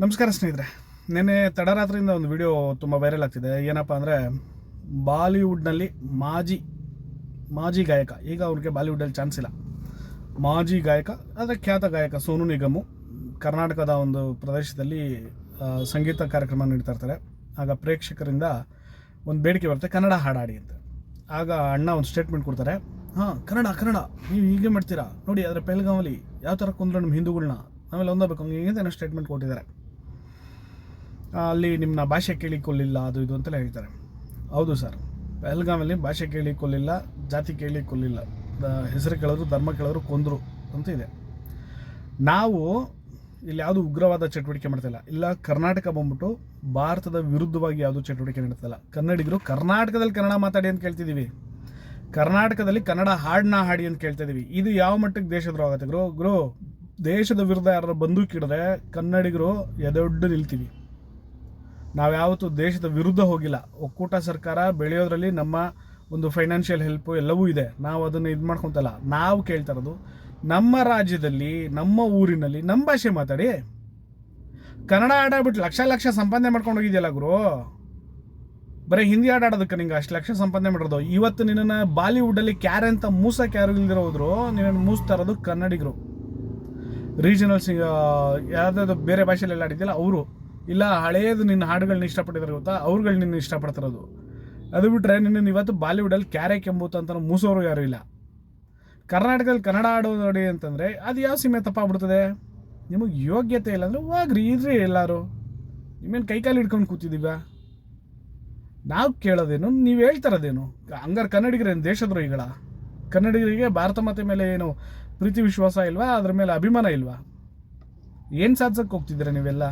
ನಮಸ್ಕಾರ ಸ್ನೇಹಿತರೆ. ನಿನ್ನೆ ತಡರಾತ್ರಿಯಿಂದ ಒಂದು ವಿಡಿಯೋ ತುಂಬ ವೈರಲ್ ಆಗ್ತಿದೆ. ಏನಪ್ಪ ಅಂದರೆ ಬಾಲಿವುಡ್ನಲ್ಲಿ ಮಾಜಿ ಮಾಜಿ ಗಾಯಕ. ಈಗ ಅವ್ರಿಗೆ ಬಾಲಿವುಡಲ್ಲಿ ಚಾನ್ಸ್ ಇಲ್ಲ. ಮಾಜಿ ಗಾಯಕ ಅಂದರೆ ಖ್ಯಾತ ಗಾಯಕ ಸೋನು ನಿಗಮು ಕರ್ನಾಟಕದ ಒಂದು ಪ್ರದೇಶದಲ್ಲಿ ಸಂಗೀತ ಕಾರ್ಯಕ್ರಮ ನೀಡ್ತಾ ಇರ್ತಾರೆ. ಆಗ ಪ್ರೇಕ್ಷಕರಿಂದ ಒಂದು ಬೇಡಿಕೆ ಬರುತ್ತೆ, ಕನ್ನಡ ಹಾಡಾಡಿ ಅಂತ. ಆಗ ಅಣ್ಣ ಒಂದು ಸ್ಟೇಟ್ಮೆಂಟ್ ಕೊಡ್ತಾರೆ, ಹಾಂ, ಕನ್ನಡ ಕನ್ನಡ, ನೀವು ಹೀಗೆ ಮಾಡ್ತೀರಾ? ನೋಡಿ ಅದರ ಪೆಲ್ಗಾವಲಿ ಯಾವ ಥರ ಕುಂದ್ರೆ ನಮ್ಮ ಹಿಂದೂಗಳನ್ನ ಆಮೇಲೆ ಒಂದಬೇಕು ಹಂಗೆ ಏನೋ ಸ್ಟೇಟ್ಮೆಂಟ್ ಕೊಟ್ಟಿದ್ದಾರೆ. ಅಲ್ಲಿ ನಿಮ್ಮನ್ನ ಭಾಷೆ ಕೇಳಿಕೊಳ್ಳಿಲ್ಲ, ಅದು ಇದು ಅಂತೆಲ್ಲ ಹೇಳ್ತಾರೆ. ಹೌದು ಸರ್. ಪೆಹಲ್ಗಾಮಲ್ಲಿ ಭಾಷೆ ಕೇಳಿಕೊಳ್ಳಿಲ್ಲ, ಜಾತಿ ಕೇಳಿಕೊಳ್ಳಿಲ್ಲ. ಹೆಸರು ಕೇಳೋರು ಧರ್ಮ ಕೇಳೋರು ಕೊಂದರು ಅಂತ ಇದೆ. ನಾವು ಇಲ್ಲಿ ಯಾವುದು ಉಗ್ರವಾದ ಚಟುವಟಿಕೆ ಮಾಡ್ತಿಲ್ಲ ಇಲ್ಲ. ಕರ್ನಾಟಕ ಬಂದ್ಬಿಟ್ಟು ಭಾರತದ ವಿರುದ್ಧವಾಗಿ ಯಾವುದು ಚಟುವಟಿಕೆ ನಡೆಸ್ತಿಲ್ಲ ಕನ್ನಡಿಗರು ಕರ್ನಾಟಕದಲ್ಲಿ ಕನ್ನಡ ಮಾತಾಡಿ ಅಂತ ಕೇಳ್ತಿದ್ದೀವಿ ಕರ್ನಾಟಕದಲ್ಲಿ ಕನ್ನಡ ಹಾಡನ್ನ ಹಾಡಿ ಅಂತ ಕೇಳ್ತಾ ಇದೀವಿ ಇದು ಯಾವ ಮಟ್ಟಕ್ಕೆ ದೇಶದ್ರು ಆಗುತ್ತೆ ಗ್ರೋ? ಗ್ರೋ, ದೇಶದ ವಿರುದ್ಧ ಯಾರು ಬಂದೂಕಿಡಿದ್ರೆ ಕನ್ನಡಿಗರು ಎದೊಡ್ಡು ನಿಲ್ತೀವಿ. ನಾವು ಯಾವತ್ತೂ ದೇಶದ ವಿರುದ್ಧ ಹೋಗಿಲ್ಲ. ಒಕ್ಕೂಟ ಸರ್ಕಾರ ಬೆಳೆಯೋದ್ರಲ್ಲಿ ನಮ್ಮ ಒಂದು ಫೈನಾನ್ಷಿಯಲ್ ಹೆಲ್ಪ್ ಎಲ್ಲವೂ ಇದೆ. ನಾವು ಅದನ್ನು ಇದು ಮಾಡ್ಕೊತಲ್ಲ. ನಾವು ಕೇಳ್ತಾ ಇರೋದು, ನಮ್ಮ ರಾಜ್ಯದಲ್ಲಿ, ನಮ್ಮ ಊರಿನಲ್ಲಿ ನಮ್ಮ ಭಾಷೆ ಮಾತಾಡಿ. ಕನ್ನಡ ಆಡಾಡ್ಬಿಟ್ಟು ಲಕ್ಷ ಲಕ್ಷ ಸಂಪಾದನೆ ಮಾಡ್ಕೊಂಡು ಹೋಗಿದೆಯಲ್ಲ ಗುರು? ಬರೀ ಹಿಂದಿ ಆಡಾಡೋದಕ್ಕೆ ನಿಂಗೆ ಅಷ್ಟು ಲಕ್ಷ ಸಂಪಾದನೆ ಮಾಡಿರೋದು. ಇವತ್ತು ನಿನ್ನನ್ನು ಬಾಲಿವುಡಲ್ಲಿ ಕ್ಯಾರೆ ಅಂತ ಮೂಸಕ್ಕೆ ಯಾರು ಇಲ್ದಿರೋ ಹೋದ್ರು, ನಿನ್ನನ್ನು ಮೂಸ್ತಾ ಇರೋದು ಕನ್ನಡಿಗರು. ರೀಜನಲ್ ಸಿಂಗ್ ಯಾವುದಾದ್ರು ಬೇರೆ ಭಾಷೆಯಲ್ಲಿ ಆಡಿದ್ದಿಲ್ಲ ಅವರು. ಇಲ್ಲ ಹಳೆಯದು ನಿನ್ನ ಹಾಡುಗಳನ್ನ ಇಷ್ಟಪಟ್ಟಿದ್ದಾರೆ ಗೊತ್ತಾ? ಅವ್ರುಗಳು ನಿನ್ನ ಇಷ್ಟಪಡ್ತಿರೋದು. ಅದು ಬಿಟ್ಟರೆ ನಿನ್ನ ಇವತ್ತು ಬಾಲಿವುಡಲ್ಲಿ ಕ್ಯಾರೆ ಕೆಂಬೂತ ಅಂತ ಮೂಸೋರು ಯಾರು ಇಲ್ಲ. ಕರ್ನಾಟಕದಲ್ಲಿ ಕನ್ನಡ ಆಡೋದು ನೋಡಿ ಅಂತಂದರೆ ಅದು ಯಾವ ಸೀಮೆ ತಪ್ಪಾಗ್ಬಿಡ್ತದೆ? ನಿಮಗೆ ಯೋಗ್ಯತೆ ಇಲ್ಲ ಅಂದರೆ ಹೋಗ್ರಿ ಇದ್ರಿ ಎಲ್ಲರೂ. ನಿಮ್ಮೇನು ಕೈಕಾಲು ಹಿಡ್ಕೊಂಡು ಕೂತಿದ್ದೀವ? ನಾವು ಕೇಳೋದೇನು, ನೀವು ಹೇಳ್ತಾರದೇನು ಹಂಗಾರೆ ಕನ್ನಡಿಗರೇನು ದೇಶದ್ರೋಹಿಗಳ. ಕನ್ನಡಿಗರಿಗೆ ಭಾರತ ಮಾತೆ ಮೇಲೆ ಏನು ಪ್ರೀತಿ ವಿಶ್ವಾಸ ಇಲ್ವಾ? ಅದ್ರ ಮೇಲೆ ಅಭಿಮಾನ ಇಲ್ವಾ? ಏನು ಸಾಧಿಸಕ್ಕೆ ಹೋಗ್ತಿದ್ದೀರಾ ನೀವೆಲ್ಲ?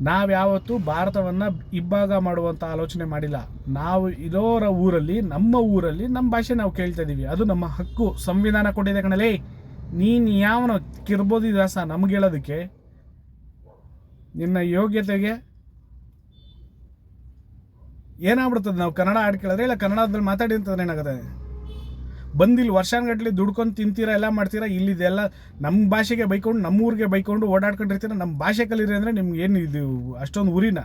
ನಾವ್ಯಾವತ್ತೂ ಭಾರತವನ್ನು ಇಬ್ಬಾಗ ಮಾಡುವಂಥ ಆಲೋಚನೆ ಮಾಡಿಲ್ಲ. ನಾವು ಇರೋರ ಊರಲ್ಲಿ, ನಮ್ಮ ಊರಲ್ಲಿ ನಮ್ಮ ಭಾಷೆ ನಾವು ಕೇಳ್ತಾ ಇದ್ದೀವಿ ಅದು ನಮ್ಮ ಹಕ್ಕು, ಸಂವಿಧಾನ ಕೊಟ್ಟಿದೆ ಕಣಲೇ. ನೀನು ಯಾವನ ಕಿರ್ಬೋದಿ ದಾಸ ನಮ್ಗೆ ಹೇಳೋದಕ್ಕೆ? ನಿನ್ನ ಯೋಗ್ಯತೆಗೆ ಏನಾಗ್ಬಿಡ್ತದೆ? ನಾವು ಕನ್ನಡ ಹಾಡು ಕೇಳಿದ್ರೆ ಇಲ್ಲ ಕನ್ನಡದಲ್ಲಿ ಮಾತಾಡಿ ಅಂತಂದ್ರೆ ಏನಾಗುತ್ತೆ? ಬಂದಿಲ್ಲಿ ವರ್ಷಾನಗಟ್ಟಲೆ ದುಡ್ಕೊಂಡು ತಿಂತೀರಾ, ಎಲ್ಲ ಮಾಡ್ತೀರಾ ಇಲ್ಲಿದೆಲ್ಲ ನಮ್ಮ ಭಾಷೆಗೆ ಬೈಕೊಂಡು ನಮ್ಮ ಊರಿಗೆ ಬೈಕೊಂಡು ಓಡಾಡ್ಕೊಂಡಿರ್ತೀರ ನಮ್ಮ ಭಾಷೆ ಕಲೀರಿ ಅಂದರೆ ನಿಮ್ಗೆ ಏನು ಇದು ಅಷ್ಟೊಂದು ಊರಿನ?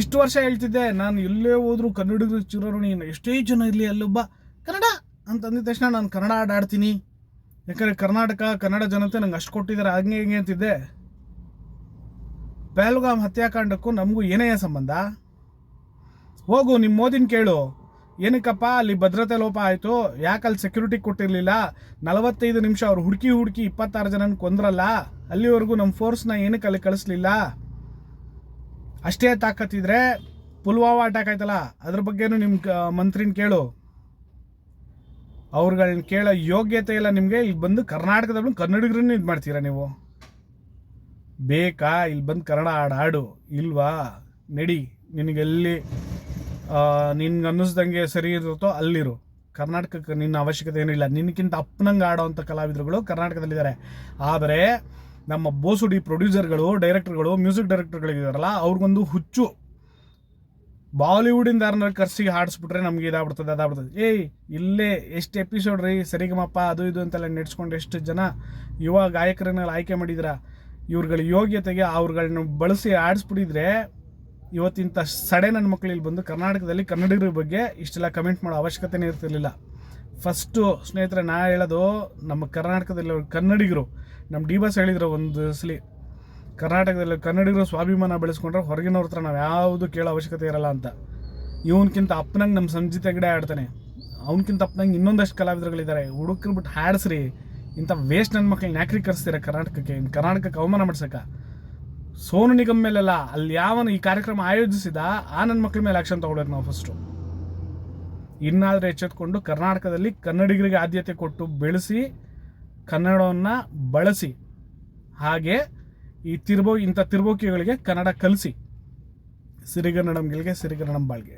ಇಷ್ಟು ವರ್ಷ ಹೇಳ್ತಿದ್ದೆ, ನಾನು ಎಲ್ಲೇ ಹೋದ್ರು ಕನ್ನಡಿಗರು ಚಿರೋಣಿ ಎಷ್ಟೇ ಜನ ಇರಲಿ ಅಲ್ಲೊಬ್ಬ, ಕನ್ನಡ ಅಂತ ಅಂದಿದ ತಕ್ಷಣ ನಾನು ಕನ್ನಡ ಆಡಾಡ್ತೀನಿ. ಯಾಕಂದರೆ ಕರ್ನಾಟಕ, ಕನ್ನಡ ಜನತೆ ನಂಗೆ ಅಷ್ಟು ಕೊಟ್ಟಿದ್ದಾರೆ ಹಂಗೆ ಹಿಂಗೆ ಅಂತಿದ್ದೆ. ಪಹಲ್ಗಾಮ್ ಹತ್ಯಾಕಾಂಡಕ್ಕೂ ನಮಗೂ ಏನೇ ಸಂಬಂಧ? ಹೋಗು ನಿಮ್ಮ ಮೋದಿನ ಕೇಳು. ಏನಕ್ಕಪ್ಪ, ಅಲ್ಲಿ ಭದ್ರತೆ ಲೋಪ ಆಯಿತು, ಯಾಕೆ ಅಲ್ಲಿ ಸೆಕ್ಯೂರಿಟಿ ಕೊಟ್ಟಿರಲಿಲ್ಲ? ನಲವತ್ತೈದು ನಿಮಿಷ ಅವ್ರು ಹುಡುಕಿ ಹುಡುಕಿ ಇಪ್ಪತ್ತಾರು ಜನನ ಕೊಂದ್ರಲ್ಲ, ಅಲ್ಲಿವರೆಗೂ ನಮ್ಮ ಫೋರ್ಸ್ನ ಏನಕ್ಕೆ ಅಲ್ಲಿ ಕಳಿಸ್ಲಿಲ್ಲ? ಅಷ್ಟೇ ತಾಕತ್ತಿದ್ರೆ ಪುಲ್ವಾಮಾ ಅಟ್ಯಾಕ್ ಆಯ್ತಲ್ಲ, ಅದ್ರ ಬಗ್ಗೆನೂ ನಿಮ್ಮ ಮಂತ್ರಿನ ಕೇಳು. ಅವ್ರುಗಳನ್ನ ಕೇಳೋ ಯೋಗ್ಯತೆ ಇಲ್ಲ ನಿಮಗೆ, ಇಲ್ಲಿ ಬಂದು ಕರ್ನಾಟಕದಲ್ಲೂ ಕನ್ನಡಿಗರನ್ನು ಇದು ಮಾಡ್ತೀರಾ ನೀವು? ಬೇಕಾ, ಇಲ್ಲಿ ಬಂದು ಕನ್ನಡ ಹಾಡು ಹಾಡು ಇಲ್ವಾ? ನಡಿ, ನಿನಗೆಲ್ಲಿ ನಿನ್ಗೆ ಅನ್ನಿಸ್ದಂಗೆ ಸರಿ ಇರುತ್ತೋ ಅಲ್ಲಿರು. ಕರ್ನಾಟಕಕ್ಕೆ ನಿನ್ನ ಅವಶ್ಯಕತೆ ಏನಿಲ್ಲ. ನಿನ್ನಕ್ಕಿಂತ ಅಪ್ಪನಂಗೆ ಆಡೋವಂಥ ಕಲಾವಿದರುಗಳು ಕರ್ನಾಟಕದಲ್ಲಿದ್ದಾರೆ. ಆದರೆ ನಮ್ಮ ಬೋಸುಡಿ ಪ್ರೊಡ್ಯೂಸರ್ಗಳು, ಡೈರೆಕ್ಟರ್ಗಳು, ಮ್ಯೂಸಿಕ್ ಡೈರೆಕ್ಟರ್ಗಳಿದ್ದಾರಲ್ಲ, ಅವ್ರಿಗೊಂದು ಹುಚ್ಚು. ಬಾಲಿವುಡಿಂದ ಯಾರನ್ನ ಕರ್ಸಿಗೆ ಹಾಡಿಸ್ಬಿಟ್ರೆ ನಮ್ಗೆ ಇದಾಗ್ಬಿಡ್ತದೆ, ಅದಾಗ್ಬಿಡ್ತದೆ. ಏಯ್, ಇಲ್ಲೇ ಎಷ್ಟು ಎಪಿಸೋಡ್ ರೀ? ಸರಿಗಮಪ್ಪ, ಅದು ಇದು ಅಂತೆಲ್ಲ ನೆಡ್ಸ್ಕೊಂಡು ಎಷ್ಟು ಜನ ಯುವ ಗಾಯಕರನ್ನೆಲ್ಲ ಆಯ್ಕೆ ಮಾಡಿದ್ರ? ಇವ್ರುಗಳ ಯೋಗ್ಯತೆಗೆ ಅವ್ರುಗಳನ್ನ ಬಳಸಿ ಆಡಿಸ್ಬಿಟ್ಟಿದ್ರೆ ಇವತ್ತಿಂಥ ಸಡೆ ನನ್ನ ಮಕ್ಕಳು ಇಲ್ಲಿ ಬಂದು ಕರ್ನಾಟಕದಲ್ಲಿ ಕನ್ನಡಿಗರ ಬಗ್ಗೆ ಇಷ್ಟೆಲ್ಲ ಕಮೆಂಟ್ ಮಾಡೋ ಅವಶ್ಯಕತೆನೇ ಇರ್ತಿರ್ಲಿಲ್ಲ. ಫಸ್ಟು ಸ್ನೇಹಿತರೆ, ನಾ ಹೇಳೋದು ನಮ್ಮ ಕರ್ನಾಟಕದಲ್ಲಿ ಕನ್ನಡಿಗರು ನಮ್ಮ ಡಿ ಬಸ್ ಹೇಳಿದ್ರು ಒಂದು ಸಲಿ, ಕರ್ನಾಟಕದಲ್ಲಿ ಕನ್ನಡಿಗರು ಸ್ವಾಭಿಮಾನ ಬೆಳೆಸ್ಕೊಂಡ್ರೆ ಹೊರಗಿನವ್ರ ಹತ್ರ ನಾವು ಯಾವುದು ಕೇಳೋ ಅವಶ್ಯಕತೆ ಇರಲ್ಲ ಅಂತ. ಇವನಕ್ಕಿಂತ ಅಪ್ಪನಂಗೆ ನಮ್ಮ ಸಂಜಿತ ಗಿಡ ಆಡ್ತಾನೆ. ಅವನಕ್ಕಿಂತ ಅಪ್ಪನಂಗೆ ಇನ್ನೊಂದಷ್ಟು ಕಲಾವಿದರುಗಳಿದ್ದಾರೆ. ಹುಡುಕ್ರು ಬಿಟ್ಟು ಹಾಡಿಸ್ರಿ. ಇಂಥ ವೇಸ್ಟ್ ನನ್ನ ಮಕ್ಕಳನ್ನ ಯಾಕ್ರಿ ಕರೆಸ್ತೀರ ಕರ್ನಾಟಕಕ್ಕೆ? ಇನ್ನು ಕರ್ನಾಟಕಕ್ಕೆ ಅವಮಾನ ಮಾಡ್ಸಕ್ಕ ಸೋನು ನಿಗಮ್ ಮೇಲೆಲ್ಲ ಅಲ್ಲಿ ಯಾವನು ಈ ಕಾರ್ಯಕ್ರಮ ಆಯೋಜಿಸಿದ, ಆ ನನ್ನ ಮಕ್ಕಳ ಮೇಲೆ ಆಕ್ಷನ್ ತಗೊಳ್ಳೋದು ನಾವು ಫಸ್ಟು ಇನ್ನಾದರೆ ಎಚ್ಚೆತ್ಕೊಂಡು ಕರ್ನಾಟಕದಲ್ಲಿ ಕನ್ನಡಿಗರಿಗೆ ಆದ್ಯತೆ ಕೊಟ್ಟು ಬೆಳೆಸಿ, ಕನ್ನಡವನ್ನು ಬಳಸಿ, ಹಾಗೆ ಈ ತಿರ್ಬೋ, ಇಂಥ ತಿರ್ಬೋಕಿಗಳಿಗೆ ಕನ್ನಡ ಕಲಿಸಿ. ಸಿರಿಗನ್ನಡಂಗಳಿಗೆ ಸಿರಿಗನ್ನಡಂ ಬಾಳ್ಗೆ.